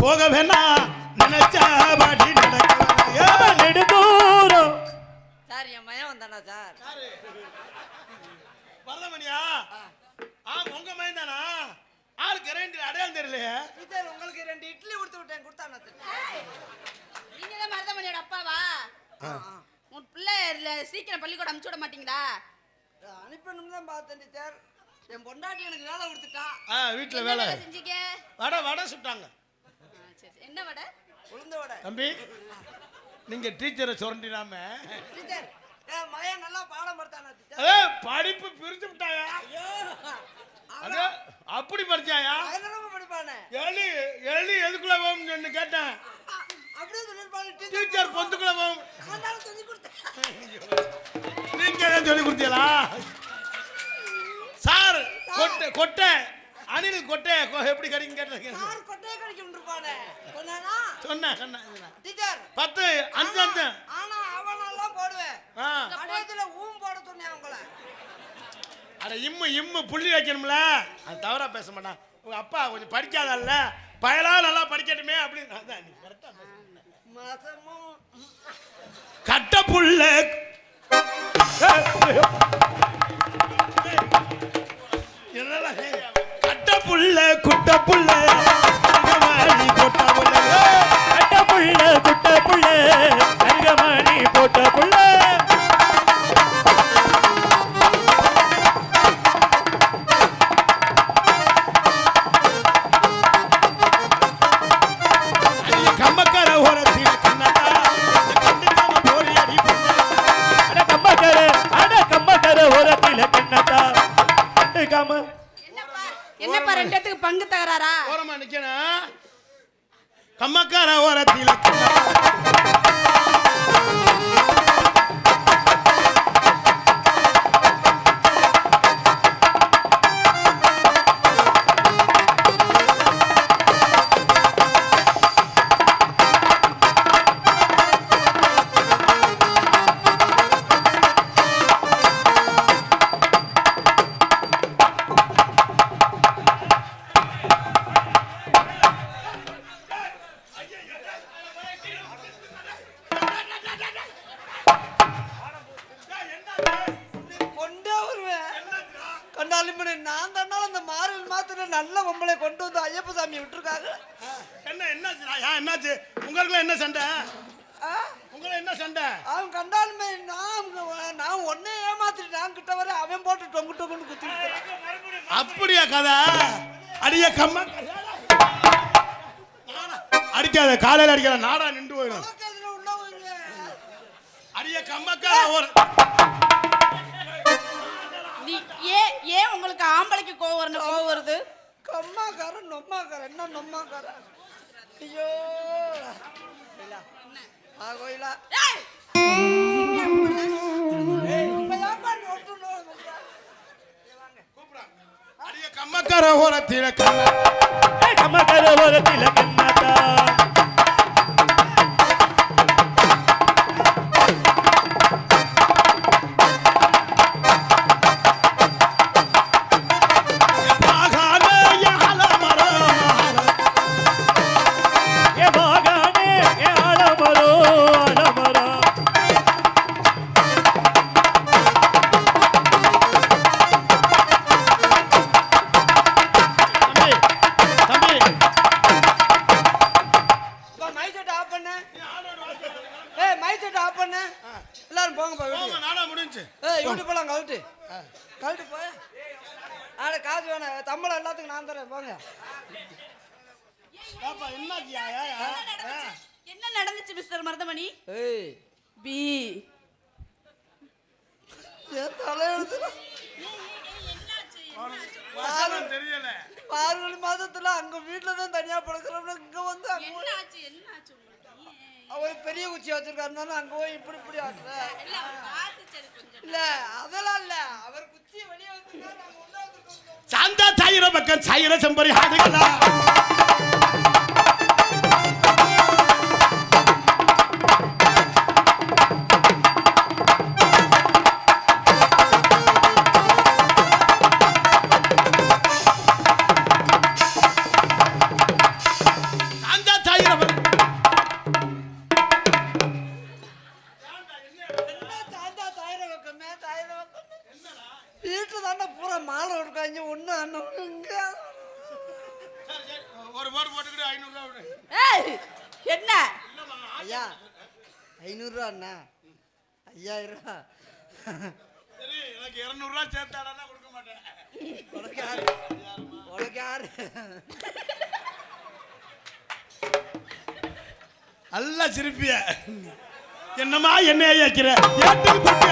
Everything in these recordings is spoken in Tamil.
போக வேணா நினைச்சபடி நடக்க நெடுந்தூரம். சார் என் மயம் வந்தானா சார்? வரதமணியா ஆ உங்க மயன் தானா? ஆளுக்கு ரெண்டு அடையாளம் தெரியலையே. டீச்சர் உங்களுக்கு ரெண்டு இட்லி கொடுத்து விட்டேன் கொடுத்தானா நீங்க தான் மருதமணியோட அப்பாவா? உன் பிள்ளை இல்ல சீக்கிரம் பள்ளிக்கூடம் அனுப்பிச்சு விட மாட்டீங்களா? அனுப்பணும் தான் பார்த்தேன் டீச்சர். என் பொண்டாட்டி எனக்கு வேலை கொடுத்துட்டா. ஆ வீட்டுல வேலை? செஞ்சீங்க? வடை வடை சுட்டாங்க. சரி சரி. என்ன வடை? உளுந்த வடை. தம்பி நீங்க டீச்சரை சுரண்டிடாம. டீச்சர் மயம் நல்லா பாடம் படுத்தானா டீச்சர்? ஏ படிப்பு பிரிச்சு விட்டாயா? அப்படி படிச்சாயா? படிப்பானே. எலி எலி எதுக்குள்ள போகும்னு கேட்டேன். டீச்சர். பொந்துக்குள்ள போகும். நீங்க சொல்லி கொடுத்தீங்களா? சார். கொட்டை கொட்டை. அணில் கொட்டை கொ- எப்படி கடிங்க கேட்டேன் யார் கொட்டையை கடிக்கும் இருப்பானே சொன்னானா? சொன்னேன் சொன்னேன் டீச்சர். பத்து அஞ்சு அஞ்சு. ஆனா அவனெல்லாம் போடுவேன். கடையத்துல ஊம் போட சொன்னேன் அவங்கள. அட இம்மு இம்மு புள்ளி வைக்கணும்ல. அது தவறா பேச மாட்டான். உங்க அப்பா கொஞ்சம் படிக்காதல்ல. பயலா நல்லா படிக்கட்டுமே அப்படின்னு. அதான் நீ பேசு. மாசமும் கட்ட புள்ள. என்னடா? கட்ட புள்ள குட்ட புள்ள. அங்கவாடி புள்ள. அடிக்காத நாடா நின்று போயிடும். அடிய கம்மக்கார ஒரு நீ ஏன் ஏன் உங்களுக்கு ஆம்பளைக்கு கோவம் வரணும் கோவம் வருது? கம்மாக்காரன் நொம்மாக்காரன் என்ன நொம்மாக்காரன்? ஐயோ. கோயிலா. ஆ கோயிலா கம்மக்கார ஓரத்தில கண்ண கம்மக்கர ஓரத்தில கண்ணதா பெரிய குச்சி வச்சிருக்காருனாலும் அங்க போய் இப்படி இப்படி ஆட்டுற இல்ல அதெல்லாம் இல்ல. அவர் குச்சி வெளியே வச்சிருக்காரு சாந்தா சாயிர பக்கம் சாயிர செம்பரி ஆடுகளா? ஐநூறுரூவா அண்ணா சரி எனக்கு இரநூறுவா சேர்த்தாடா கொடுக்க மாட்டேன். உனக்கு யாரு உனக்கு யாரு நல்லா சிரிப்பிய. என்னம்மா என்ன போட்டு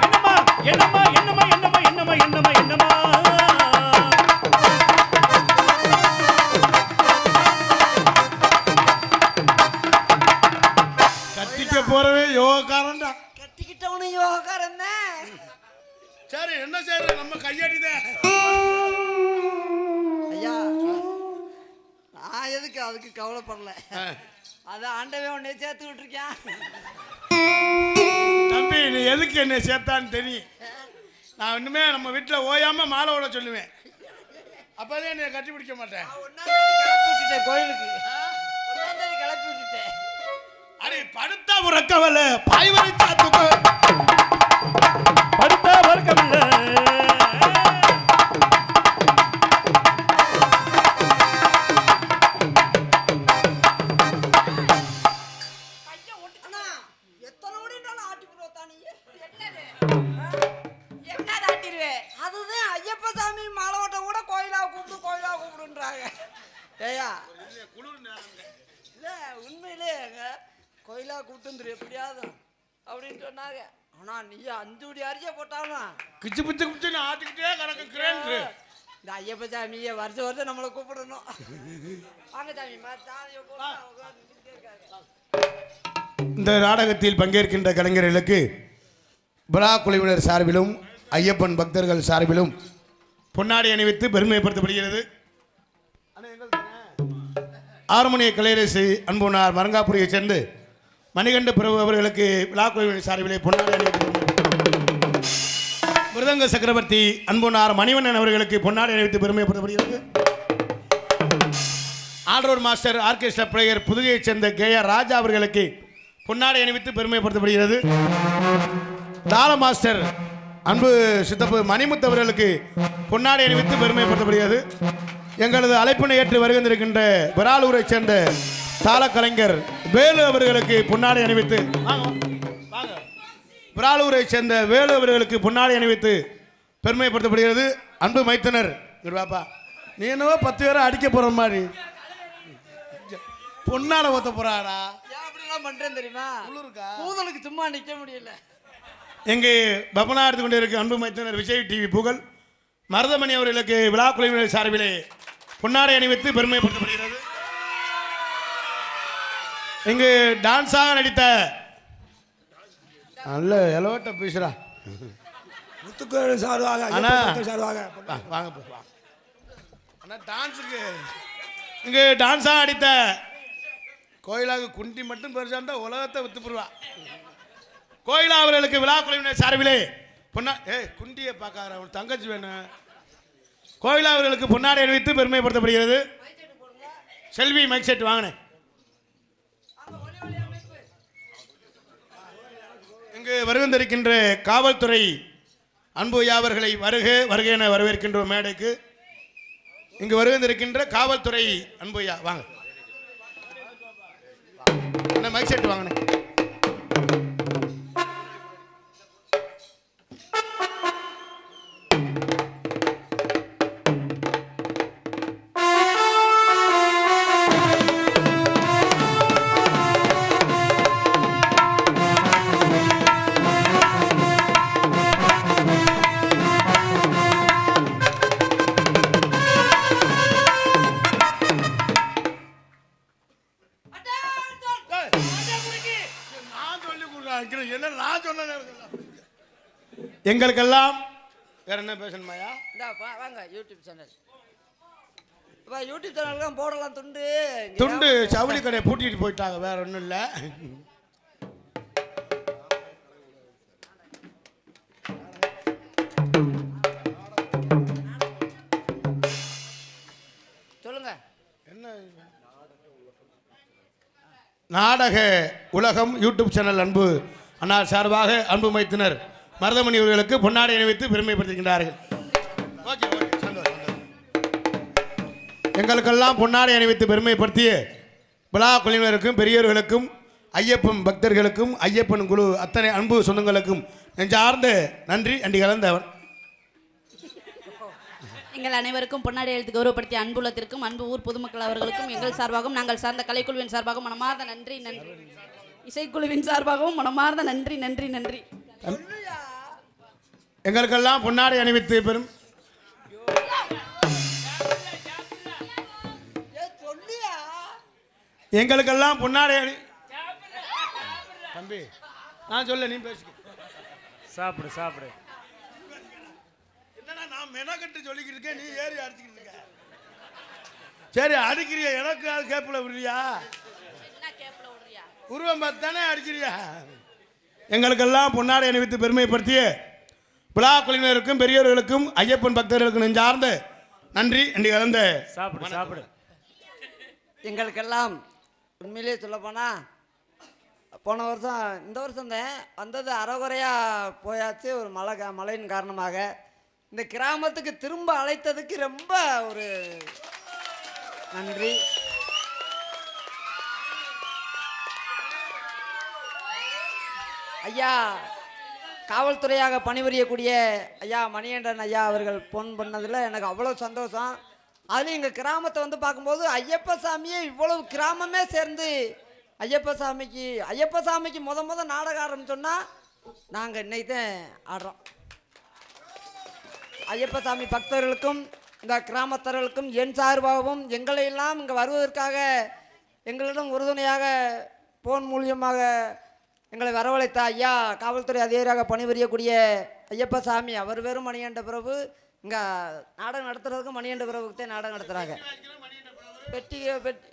என்னம்மா என்னம்மா என்னம்மா என்னம்மா என்னம்மா என்னம்மா என்னம்மா? போறவே யோகாரன்டா கட்டிக்கிட்டவனு யோகாரன் தான் சரி என்ன செய்யற நம்ம கையடிதான் ஐயா நான் எதுக்கு அதுக்கு கவலைப்படல? அது ஆண்டவே உன்னை சேர்த்து விட்டுருக்கேன் தம்பி நீ எதுக்கு என்னை சேர்த்தான்னு தெரியும் நான் இன்னுமே நம்ம வீட்டில் ஓயாம மாலை விட சொல்லுவேன். அப்போதே என்னை கட்டி பிடிக்க மாட்டேன் கோயிலுக்கு. படுத்தா உறக்கவல பாய் வரைச்சா தூக்கம். சொன்னாங்க. ஆனா நீ அஞ்சு கோடி அரிசியை போட்டாலும் கிச்சு பிச்சு பிச்சு நான் ஆட்டிக்கிட்டே கிடக்குறேன் இந்த ஐயப்ப சாமியை வருஷம் வருஷம் நம்மளை கூப்பிடணும். வாங்க சாமி. இந்த நாடகத்தில் பங்கேற்கின்ற கலைஞர்களுக்கு பிரா குழுவினர் சார்பிலும் ஐயப்பன் பக்தர்கள் சார்பிலும் பொன்னாடை அணிவித்து பெருமைப்படுத்தப்படுகிறது. ஆறுமணிய கலையரசு அன்புனார் மரங்காபுரியைச் சேர்ந்து மணிகண்ட பிரபு அவர்களுக்கு விழா கோவில் சார்பிலே பொன்னாடை மிருதங்க சக்கரவர்த்தி அன்புனார் மணிவண்ணன் அவர்களுக்கு பொன்னாடை அணிவித்து பெருமைப்படுத்தப்படுகிறது. All round master orchestra player புதுகையைச் சேர்ந்த கே ஆர் ராஜா அவர்களுக்கு பொன்னாடை அணிவித்து பெருமைப்படுத்தப்படுகிறது. தாள மாஸ்டர் அன்பு சித்தப்பு மணிமுத்து அவர்களுக்கு பொன்னாடை அணிவித்து பெருமைப்படுத்தப்படுகிறது. எங்களது அழைப்பினை ஏற்று வருகின்றிருக்கின்ற விராலூரைச் சேர்ந்த தாள கலைஞர் வேலு அவர்களுக்கு பொன்னாடை அணிவித்து வாங்க, வாங்க. விராலூரைச் சேர்ந்த வேலு அவர்களுக்கு பொன்னாடை அணிவித்து பெருமைப்படுத்தப்படுகிறது. அன்பு மைத்தனர் வாப்பா. நீ என்னவோ பத்து பேரை அடிக்க போற மாதிரி. பொன்னாடை ஊத்த போறாடா. பண்றேன் தெரியுமா? கூதலுக்கு சும்மா நிக்க முடியல. எங்கே பபனா எடுத்து கொண்டிருக்கும் அன்பு மைத்தனர் விஜய் டிவி புகழ். மருதமணி அவர்களுக்கு விழா குழுவினர் சார்பிலே பொன்னாடை அணிவித்து பெருமைப்படுத்தப்படுகிறது. இங்கு டான்ஸாக நடித்த நல்ல எலவட்ட பேசுறா. முத்துக்கோயில் சார்பாக அண்ணா. ஐயப்பன் சார்பாக. வா, வாங்க போ, வா. அண்ணா டான்ஸுக்கு இங்கு டான்ஸாக அடித்த கோயிலாக குண்டி மட்டும் பெருசா இருந்தா உலகத்தை வித்து போடுவா. கோயிலா அவர்களுக்கு விழா குழுவினர் சார்பிலே பொன்னா ஏய் குண்டியை பார்க்காத அவன் தங்கச்சி வேணும். கோயிலா அவர்களுக்கு பொன்னாடை அணிவித்து பெருமைப்படுத்தப்படுகிறது. செல்வி மைக் செட் வாங்கினேன். இங்கு வருகின்றிருக்கின்ற காவல்துறை அன்பு யாவர்களை வருக வருக என வரவேற்கின்ற மேடைக்கு. இங்கு வருகின்றிருக்கின்ற காவல்துறை அன்புயா வாங்க. மைக் செட் வாங்கினேன் எங்களுக்கெல்லாம் வேற என்ன பேசணுமாயா இந்தா வா- வாங்க யூடியூப் சேனல் இப்போ யூடியூப் சேனல்லாம் போடலாம் துண்டு. துண்டு சவுளி கடையை பூட்டிட்டு போயிட்டாங்க வேற ஒன்றும் இல்லை. சொல்லுங்க. என்ன? நாடக உலகம் யூடியூப் சேனல் அன்பு. அன்னார் சார்பாக அன்பு மைத்தினர் மருதமணி அவர்களுக்கு பொன்னாடை அணிவித்து பெருமைப்படுத்துகின்றார்கள். ஓகே ஓகே எங்களுக்கெல்லாம் பொன்னாடை அணிவித்து பெருமைப்படுத்திய விழா குழுவினருக்கும் பெரியவர்களுக்கும் ஐயப்பன் பக்தர்களுக்கும் ஐயப்பன் குழு அத்தனை அன்பு சொந்தங்களுக்கும் நெஞ்சார்ந்த நன்றி அண்டி கலந்தவர். எங்கள் அனைவருக்கும் பொன்னாடி எழுத்து கௌரவப்படுத்திய அன்புலத்திற்கும் அன்பு ஊர் பொதுமக்கள் அவர்களுக்கும் எங்கள் சார்பாகவும் நாங்கள் சார்ந்த கலைக்குழுவின் சார்பாகவும் மனமார்ந்த நன்றி நன்றி. இசைக்குழுவின் சார்பாகவும் மனமார்ந்த நன்றி நன்றி நன்றி. எங்களுக்கெல்லாம் பொன்னாடை அணிவித்து பெறும் ஏ சொல்லியா எங்களுக்கெல்லாம் பொன்னாடை அணி தம்பி நான் சொல்ல நீ பேசிக்க. சாப்பிடு சாப்பிடு. என்னடா நான் மெனக்கட்டு சொல்லிக்கிட்டு இருக்கேன் நீ ஏறி அடிச்சுக்கிட்டு இருக்க. சரி அடிக்கிறியா? எனக்கு அது கேப்பில் விடுறியா? உருவம் பார்த்து தானே அடிக்கிறியா? எங்களுக்கெல்லாம் பொன்னாடை அணிவித்து பெருமைப்படுத்திய விழா குழுவினருக்கும் பெரியவர்களுக்கும் ஐயப்பன் பக்தர்களுக்கும் நெஞ்சார்ந்த நன்றி அண்டி கலந்த சாப்பிடு சாப்பிடு. எங்களுக்கெல்லாம் உண்மையிலேயே சொல்லப்போனா போன வருஷம் இந்த வருஷம் தான் வந்தது அறகுறையாக போயாச்சு ஒரு மழை கா- மழையின் காரணமாக. இந்த கிராமத்துக்கு திரும்ப அழைத்ததுக்கு ரொம்ப ஒரு நன்றி. ஐயா காவல்துறையாக பணிபுரியக்கூடிய ஐயா மணியண்டன் ஐயா அவர்கள் பொன் பண்ணதில் எனக்கு அவ்வளோ சந்தோஷம். அதுலேயும் எங்கள் கிராமத்தை வந்து பார்க்கும்போது ஐயப்ப சாமியே இவ்வளவு கிராமமே சேர்ந்து ஐயப்ப சாமிக்கு ஐயப்ப சாமிக்கு முத முத நாடகம் ஆரம்பிச்சோன்னா நாங்கள் இன்னைக்கு தான் ஆடுறோம். ஐயப்ப சாமி பக்தர்களுக்கும் இந்த கிராமத்தர்களுக்கும் என் சார்பாகவும் எங்களை எல்லாம் இங்கே வருவதற்காக எங்களிடம் உறுதுணையாக போன் மூலியமாக எங்களை வரவழைத்த ஐயா காவல்துறை அதிகாரியாக பணிபுரியக்கூடிய ஐயப்ப சாமி அவர் வெறும் மணிகண்ட பிரபு. இங்கே நாடகம் நடத்துறதுக்கு மணிகண்ட பிரபுக்கு தான் நாடகம் நடத்துகிறாங்க பெட்டி பெட்டி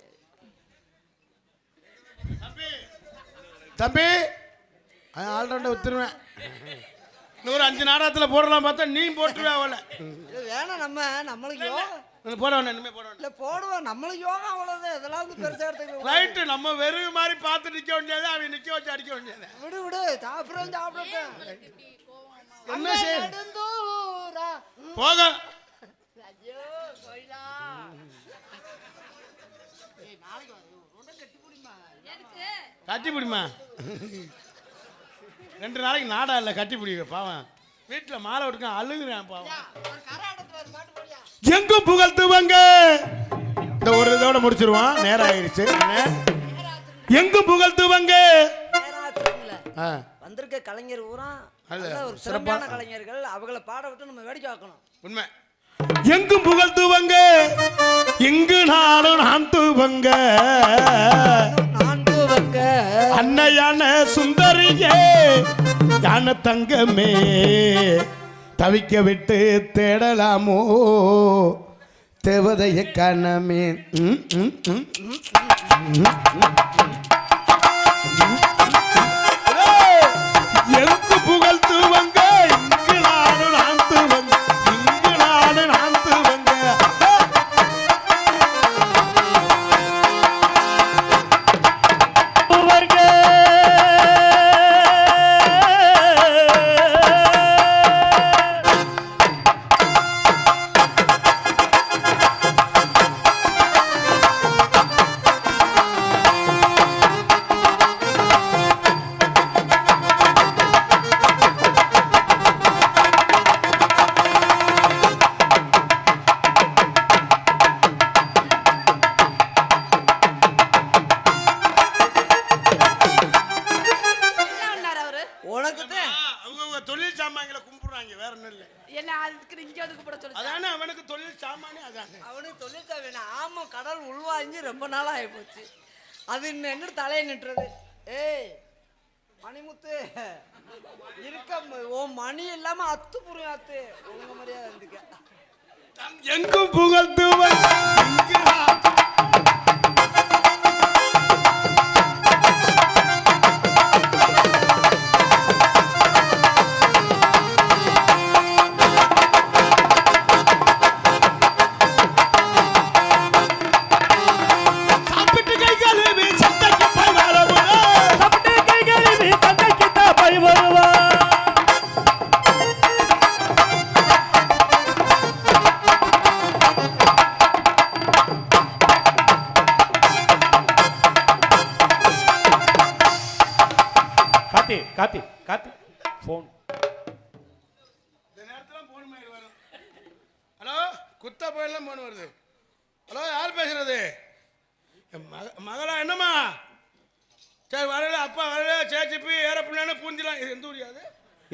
தம்பி ஆல்ரவுண்டை வித்துருவேன் இன்னொரு அஞ்சு நாடகத்தில் போடலாம் பார்த்தா நீ போட்டுருவே அவளை. இது வேணாம் நம்ம நம்மளுக்கு போட வேண்டாம் இனிமே போட இல்லை போடுவோம் நம்மளுக்கு யோகா அவ்வளோதான் இதெல்லாம் வந்து பெருசாக எடுத்துக்கலாம் ரைட்டு நம்ம வெறும் மாதிரி பார்த்து நிற்க வேண்டியது அவன் நிற்க வச்சு அடிக்க வேண்டியது. விடு விடு. சாப்பிடுறோம் சாப்பிடட்டும் என்ன செய்ய நெடுந்தூரா. போக. ஐயோ, கோயிலா. கட்டி பிடிமா ரெண்டு நாளைக்கு நாடா இல்லை கட்டி பிடிக்க பாவம். வீட்டில் மாலை விட்டுக்க அழுகுறேன் பாவம். எங்கும் புகழ்த்துவங்க. இந்த ஒரு இதோட முடிச்சிருவான் நேரம் ஆயிருச்சு என்ன? எங்கும் புகழ்த்துவங்க. வந்திருக்க கலைஞர் நல்ல ஒரு சிறப்பான- கலைஞர்கள். அவங்கள பாட விட்டு நம்ம வேடிக்கை பார்க்கணும். உண்மை. எங்கும் புகழ்த்துவங்க. எங்கு நானும் நான் தூவங்க நான் தூவங்க அன்னையான சுந்தரியே யான தங்கமே தவிக்க விட்டு தேடலாமோ? தேவதைய கணமே. அதானே அவனுக்கு தொழிற்சா ஆமா கடல் உள்வாங்கி ரொம்ப நாளாக ஆகி போச்சு. அது இன்னும் தலையை நிட்டுறது ஏய் மணிமுத்து இருக்க ஓ மணி இல்லாம அத்து புரிய அத்து. ஒழுங்கு மரியாதை இருந்துக்க எங்கும் புகழ் இங்கு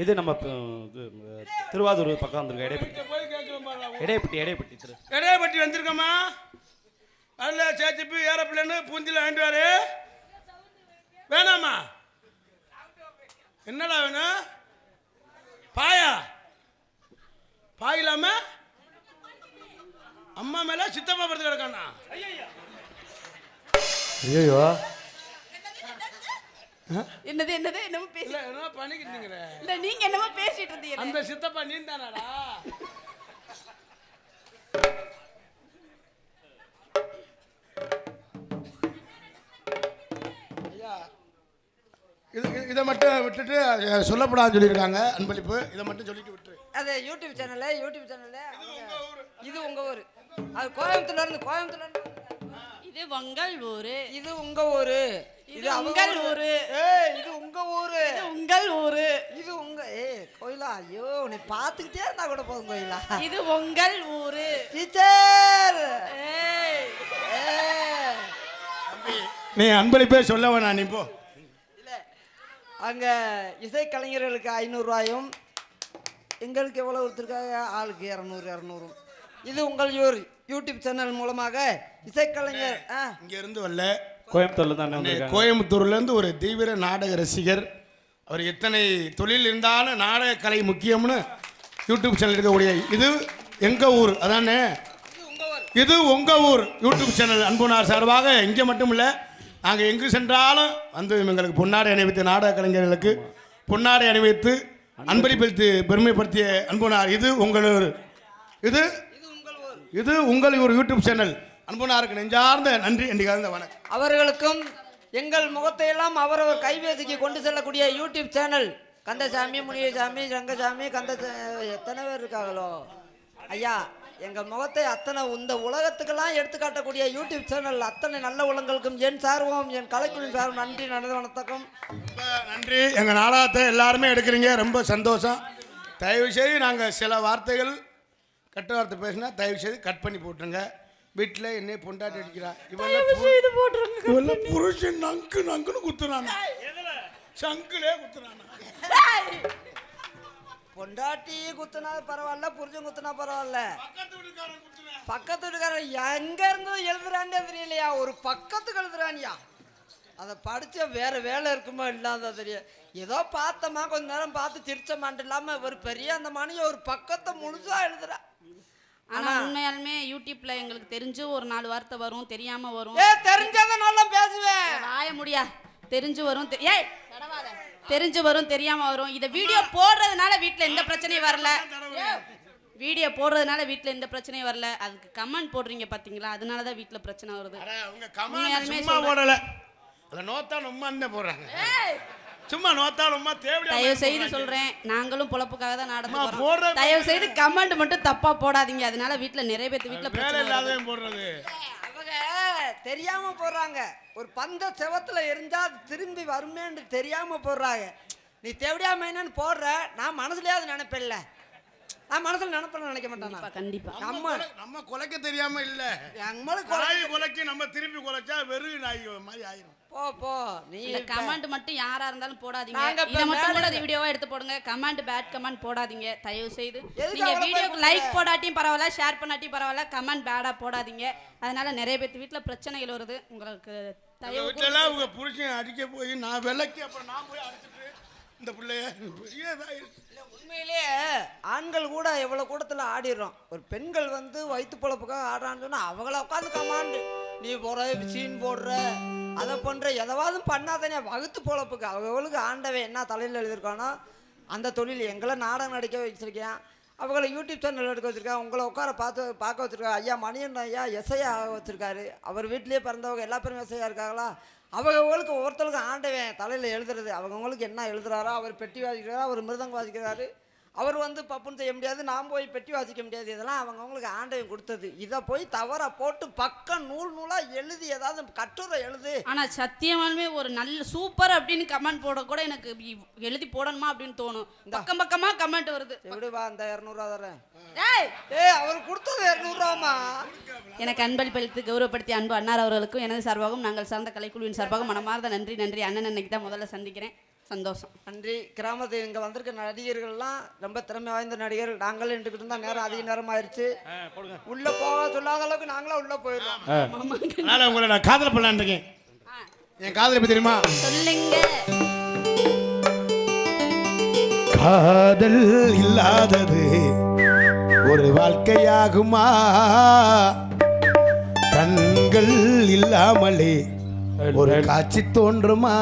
இது நம்ம திருவாரூர் பக்கம் வந்திருக்க இடைப்பட்டி. இங்க போய் கேட்கணும் பாருங்க இடைப்பட்டி இடைப்பட்டி திரு. இடையப்பட்டி வந்திருக்கம்மா. வரல சேச்சிப்பி ஏறப்பிள்ளைன்னு பூந்தில வாங்கிட்டு வாரு. வேணாமா என்னடா வேணும்? பாயா? பாய் இல்லாம அம்மா மேல சித்தப்பா படுத்து கிடக்கானா? ஐயோ என்னது என்னது? என்னமோ பேசி இல்ல என்ன பண்ணிக்கிட்டீங்கிற இல்ல நீங்க என்னமோ பேசிட்டு இருந்தீங்க அந்த சித்தப்பா நீ தானாடா ஐயா இது இது- மட்டும் விட்டுட்டு சொல்லப்படாதுன்னு சொல்லியிருக்காங்க அன்பளிப்பு. இதை மட்டும் சொல்லிட்டு விட்டுரு. அது யூடியூப் சேனல்ல யூடியூப் சேனல்ல இது உங்க ஊரு. அது கோயம்புத்தூர்ல இருந்து கோயம்புத்தூர்ல இருந்து. இது உங்கள் ஊரு. இது உங்க ஊரு. இது உங்கள் ஊரு. ஏய் இது உங்க ஊரு. இது உங்கள் ஊரு. இது உங்க ஏய் கோயிலா? ஐயோ நீ பாத்துக்கிட்டே இருந்தா கூட போதும் கோயிலா? இது உங்கள் ஊரு. டீச்சர்! ஏய். நீ அன்பளிப்பே சொல்ல வேணாம் நீ போ இல்ல. அங்க இசை கலைஞர்களுக்கு ஐநூறுரூவாயும் எங்களுக்கு எவ்வளோ கொடுத்துருக்காங்க? ஆளுக்கு இரநூறு இரநூறும் இது உங்கள் யூர் யூடியூப் சேனல் மூலமாக இசைக்கலைஞர் ஆ. இங்க இருந்து வரல. கோயம்புத்தூர்ல தான் அண்ணே, வந்திருக்காங்க? கோயம்புத்தூர்ல இருந்து ஒரு தீவிர நாடக ரசிகர். அவர் எத்தனை தொழில் இருந்தாலும் நாடக கலை முக்கியம்னு யூடியூப் சேனல் இருக்கக்கூடிய இது எங்க ஊர்? அதானே? இது உங்க ஊர் யூடியூப் சேனல் அன்புனார் சார்பாக. இங்கே மட்டும் இல்லை நாங்கள் எங்கு சென்றாலும் வந்து எங்களுக்கு பொன்னாடை அணிவித்த நாடக கலைஞர்களுக்கு பொன்னாடை அணிவித்து அன்பளிப்படுத்தி பெருமைப்படுத்திய அன்புனார். இது உங்கள் ஊர். இது இது உங்கள் ஒரு யூடியூப் சேனல் அன்புனாருக்கு நெஞ்சார்ந்த நன்றி என்றிகார்ந்த வணக்கம். அவர்களுக்கும் எங்கள் முகத்தை எல்லாம் அவரவர் கைபேசிக்கு கொண்டு செல்லக்கூடிய யூடியூப் சேனல் கந்தசாமி முனியசாமி ரங்கசாமி கந்த எத்தனை பேர் இருக்காங்களோ? ஐயா எங்கள் முகத்தை அத்தனை இந்த உலகத்துக்கெல்லாம் எடுத்துக்காட்டக்கூடிய யூடியூப் சேனல் அத்தனை நல்ல உள்ளங்களுக்கும் என் சார்பும் என் கலைக்குழுவின் சார்பும் நன்றி நடந்த வணக்கம். ரொம்ப நன்றி. எங்கள் நாடகத்தை எல்லாருமே எடுக்கிறீங்க. ரொம்ப சந்தோஷம். தயவு செய்து நாங்கள் சில வார்த்தைகள் கெட்ட வார்த்தை பேசினா தயவு செய்து கட் பண்ணி போட்டுருங்க. வீட்டில் என்னை பொண்டாட்டி அடிக்கிறா. இவெல்லாம் இவெல்லாம் புருஷன் நங்கு நங்குன்னு குத்துறானா? சங்குலே குத்துறானா? பொண்டாட்டி குத்துனா பரவாயில்ல புருஷன் குத்துனா பரவாயில்ல. பக்கத்து வீட்டுக்காரன் வீட்டுக்காரன் எங்க இருந்து எழுதுறான்னே தெரியலையா? ஒரு பக்கத்துக்கு எழுதுறானியா. அதை படிச்ச வேற வேலை இருக்குமா இல்லாத தெரியும். ஏதோ பார்த்தோமா கொஞ்ச நேரம் பார்த்து சிரிச்சமான்ட்டு இல்லாம ஒரு பெரிய அந்த மணியை ஒரு பக்கத்தை முழுசா எழுதுறா. ஆனா உண்மையாலுமே யூடியூப்ல எங்களுக்கு தெரிஞ்சு ஒரு நாலு வார்த்தை வரும் தெரியாம வரும். தெரிஞ்சதை நல்லா பேசுவேன். வாய முடியா. தெரிஞ்சு வரும் ஏய். தெரிஞ்சு வரும் தெரியாம வரும். இத வீடியோ போடுறதுனால வீட்ல எந்த பிரச்சனையும் வரல. வீடியோ போடுறதுனால வீட்ல எந்த பிரச்சனையும் வரல. அதுக்கு கமெண்ட் போடுறீங்க பாத்தீங்களா? அதனால தான் வீட்ல பிரச்சனை வருது. அட அவங்க கமாண்ட் சும்மா. போடல. அதுல நோத்தா உம்மா தான் போடுறாங்க. சும்மா நோத்தா உம்மா தேவையா தயவு செய்து சொல்றேன் நாங்களும் பொழப்புக்காக தான் நாடகம் அம்மா, போறோம் போடுற- தயவு செய்து கமெண்ட் மட்டும் தப்பா போடாதீங்க. அதனால வீட்ல நிறைய பேத்து வீட்ல வேலை. இல்லாதவன் போடுறது. அவங்க தெரியாம போடுறாங்க. ஒரு பந்த செவத்துல எரிஞ்சா அது திரும்பி வருமேன்னு தெரியாம போடுறாங்க. நீ தேவடியா மைனன்னு போடுற. நான் மனசுலயாவது நினைப்பேன்ல. நான் மனசுல நினைப்பேன்னு நினைக்க மாட்டேன் கண்டிப்பா நம்ம நம்ம கொலைக்க தெரியாம இல்ல. நம்மளுக்கு நாய் கொலைக்கு நம்ம திருப்பி கொலைச்சா வெறும் நாய் மாதிரி ஆயிரும். போ போ. நீ கமெண்ட் மட்டும் யாரா இருந்தாலும் போடாதீங்க. இத மட்டும் கூட வீடியோவா எடுத்து போடுங்க. கமெண்ட் பேட் கமெண்ட் போடாதீங்க. தயவு செய்து நீங்க வீடியோக்கு? லைக் போடாட்டியும் பரவாயில்ல ஷேர் பண்ணாட்டியும் பரவாயில்ல கமெண்ட் பேடா போடாதீங்க. அதனால நிறைய பேத்து வீட்ல பிரச்சனைகள் வருது. உங்களுக்கு தயவு வீட்டுல உங்க புருஷன் அடிக்க போய் நான் விலைக்கு அப்புறம் நான் போய் அடிச்சிட்டு இந்த பிள்ளைய உண்மையிலேயே ஆண்கள் கூட எவ்வளவு கூட்டத்துல ஆடிடுறோம். ஒரு பெண்கள் வந்து வயிற்று பொழப்புக்காக ஆடுறான்னு சொன்னா அவங்கள உட்காந்து கமாண்டு நீ போற சீன் போடுற அதை போன்ற எதவாவது பண்ணாதானே வகுத்து பொழப்புக்கு. அவங்களுக்கு ஆண்டவன் என்ன தலையில் எழுதியிருக்கானோ அந்த தொழில் எங்களை நாடகம் நடிக்க வச்சுருக்கேன் அவங்கள யூடியூப் சேனல் எடுக்க வச்சுருக்கேன் உங்களை உட்கார பார்த்து பார்க்க வச்சிருக்காங்க ஐயா மணியன் ஐயா எஸ்ஐயா வச்சுருக்காரு. அவர் வீட்டிலேயே பிறந்தவங்க எல்லா பேரும் எஸ்ஐயா இருக்காங்களா? அவங்கவுங்களுக்கு ஒவ்வொருத்தருக்கும் ஆண்டவன் தலையில் எழுதுறது. அவங்கவுங்களுக்கு என்ன எழுதுறாரோ அவர் பெட்டி வாசிக்கிறாரோ அவர் மிருதங்க வாசிக்கிறாரு. அவர் வந்து பப்புன்னு செய்ய முடியாது நான் போய் பெட்டி வாசிக்க முடியாது. இதெல்லாம் அவங்கவுங்களுக்கு ஆண்டவன் கொடுத்தது. இதை போய் தவற போட்டு பக்கம் நூல் நூலாக எழுதி ஏதாவது கட்டுரை எழுது. ஆனா சத்தியமாலுமே ஒரு நல்ல சூப்பர் அப்படின்னு கமெண்ட் போட கூட எனக்கு எழுதி போடணுமா அப்படின்னு தோணும். பக்கம் பக்கமா கமெண்ட் வருது. எப்படி வா அந்த இரநூறுவா தரேன். ஏய்! ஏய் அவர் கொடுத்தது இரநூறுவாமா எனக்கு அன்பளிப்பளித்து கௌரவப்படுத்திய அன்பு அன்னார் அவர்களுக்கும் எனது சார்பாகவும் நாங்கள் சார்ந்த கலைக்குழுவின் சார்பாகவும் மனமார்ந்த நன்றி நன்றி. அண்ணன் அன்னைக்கு தான் முதல்ல சந்திக்கிறேன். சந்தோஷம். நன்றி. கிராமத்தில் இங்கே வந்திருக்க நடிகர்கள்லாம் ரொம்ப திறமை வாய்ந்த நடிகர் நாங்கள் நின்றுக்கிட்டு இருந்தால் நேரம் அதிக நேரம் ஆயிடுச்சு உள்ள போக சொல்லாத அளவுக்கு நாங்களாம் உள்ள போயிடுறோம். அதனால உங்களை நான் காதல் பண்ணலான்னு இருக்கேன். என் காதலை பத்தி தெரியுமா? சொல்லுங்க. காதல் இல்லாதது ஒரு வாழ்க்கையாகுமா? கண்கள் இல்லாமலே ஒரு காட்சி தோன்றுமா?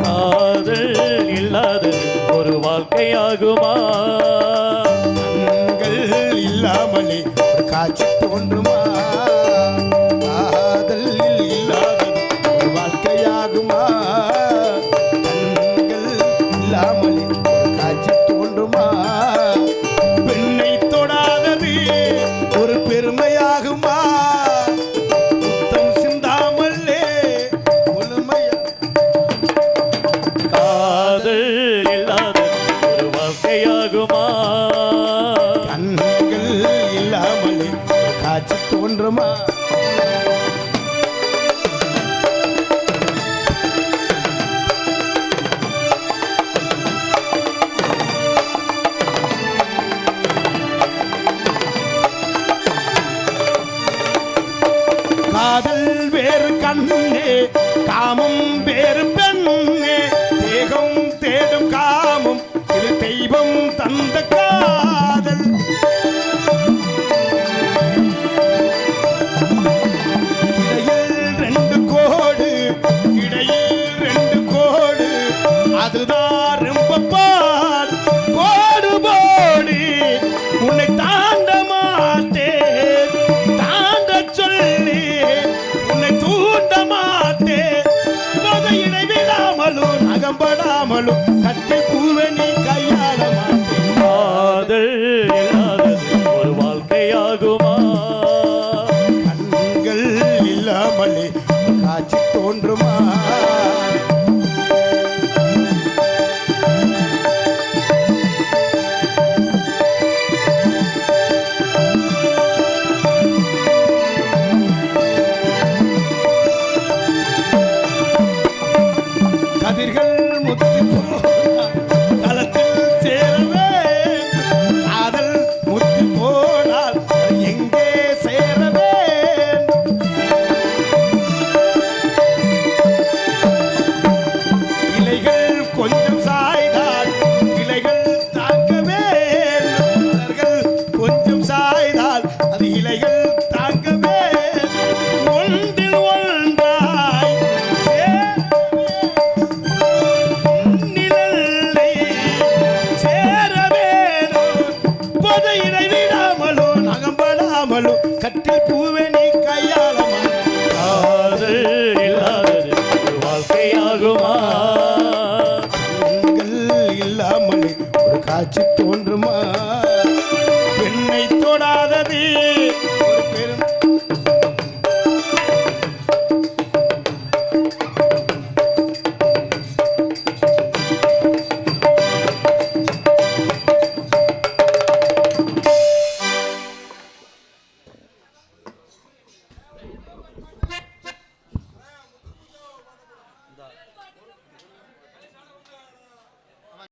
காதல் இல்லாத ஒரு வாழ்க்கையாகுமா? கண்கள் இல்லாமலே ஒரு காட்சி தோன்றுமா?